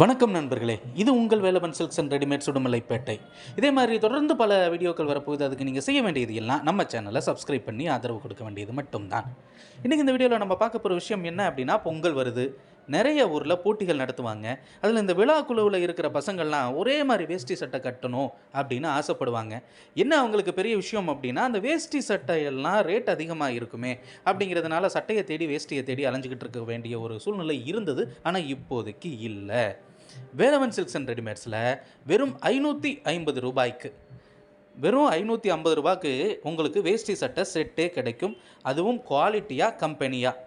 வணக்கம் நண்பர்களே. இது உங்கள் வேலவன் சில்க்ஸ் அண்ட் ரெடிமேட் சுடுமலைப்பேட்டை. இதே மாதிரி தொடர்ந்து பல வீடியோக்கள் வரப்போகுது. அதுக்கு நீங்கள் செய்ய வேண்டியது எல்லாம் நம்ம சேனலை சப்ஸ்கிரைப் பண்ணி ஆதரவு கொடுக்க வேண்டியது மட்டும்தான். இன்றைக்கி இந்த வீடியோவில் நம்ம பார்க்க போகிற விஷயம் என்ன அப்படின்னா பொங்கல் வருது. நிறைய ஊரில் போட்டிகள் நடத்துவாங்க. அதில் இந்த விழா குழுவில் இருக்கிற பசங்கள்லாம் ஒரே மாதிரி வேஷ்டி சட்டை கட்டணும் அப்படின்னு ஆசைப்படுவாங்க. என்ன அவங்களுக்கு பெரிய விஷயம் அப்படின்னா அந்த வேஷ்டி சட்டையெல்லாம் ரேட் அதிகமாக இருக்குமே அப்படிங்கிறதுனால சட்டையை தேடி வேஷ்டியை தேடி அலைஞ்சிக்கிட்டு இருக்க வேண்டிய ஒரு சூழ்நிலை இருந்தது. ஆனால் இப்போதைக்கு இல்லை. வேலவன் சில்க்ஸ் அண்ட் ரெடிமேட்ஸில் வெறும் ஐநூற்றி ஐம்பது ரூபாய்க்கு வெறும் ஐநூற்றி ஐம்பது ரூபாய்க்கு உங்களுக்கு வேஷ்டி சட்டை செட்டே கிடைக்கும். அதுவும் குவாலிட்டியாக கம்பெனியாக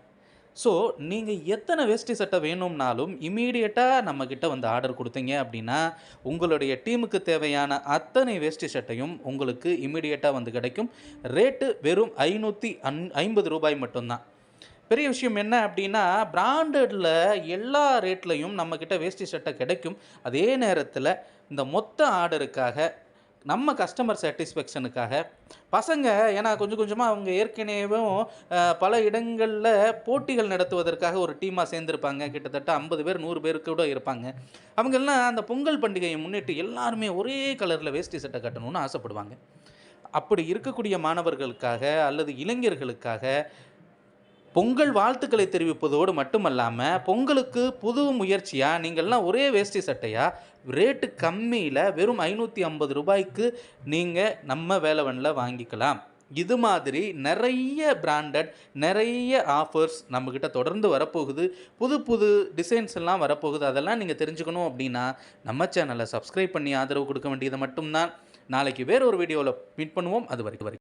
ஸோ நீங்கள் எத்தனை வேஷ்டி சட்டை வேணும்னாலும் இமீடியட்டாக நம்மக்கிட்ட வந்து ஆர்டர் கொடுத்தீங்க அப்படின்னா உங்களுடைய டீமுக்கு தேவையான அத்தனை வேஷ்டி சட்டையும் உங்களுக்கு இமீடியட்டாக வந்து கிடைக்கும். ரேட்டு வெறும் ஐநூற்றி அன் ஐம்பது ரூபாய் மட்டும்தான். பெரிய விஷயம் என்ன அப்படின்னா பிராண்டடில் எல்லா ரேட்லையும் நம்மக்கிட்ட வேஷ்டி சட்டை கிடைக்கும். அதே நேரத்தில் இந்த மொத்த ஆர்டருக்காக நம்ம கஸ்டமர் சாட்டிஸ்ஃபேக்ஷனுக்காக பசங்க ஏன்னா கொஞ்சம் கொஞ்சமாக அவங்க ஏற்கனவேவும் பல இடங்களில் போட்டிகள் நடத்துவதற்காக ஒரு டீமாக சேர்ந்துருப்பாங்க. கிட்டத்தட்ட ஐம்பது பேர் நூறு பேர் கூட இருப்பாங்க. அவங்கெல்லாம் அந்த பொங்கல் பண்டிகையை முன்னிட்டு எல்லாருமே ஒரே கலரில் வேஷ்டி சட்டை கட்டணும்னு ஆசைப்படுவாங்க. அப்படி இருக்கக்கூடிய மாணவர்களுக்காக அல்லது இளைஞர்களுக்காக பொங்கல் வாழ்த்துக்களை தெரிவிப்பதோடு மட்டுமல்லாமல் பொங்கலுக்கு புது முயற்சியாக நீங்கள்லாம் ஒரே வேஷ்டி சட்டையாக ரேட்டு கம்மியில் வெறும் ஐநூற்றி ஐம்பது ரூபாய்க்கு நீங்கள் நம்ம வேலவனில் வாங்கிக்கலாம். இது மாதிரி நிறைய பிராண்டட் நிறைய ஆஃபர்ஸ் நம்மக்கிட்ட தொடர்ந்து வரப்போகுது. புது புது டிசைன்ஸ் எல்லாம் வரப்போகுது. அதெல்லாம் நீங்கள் தெரிஞ்சுக்கணும் அப்படின்னா நம்ம சேனலை சப்ஸ்கிரைப் பண்ணி ஆதரவு கொடுக்க வேண்டியது மட்டும்தான். நாளைக்கு வேறு ஒரு வீடியோவில் மீட் பண்ணுவோம். அது வரைக்கும் வரைக்கும்.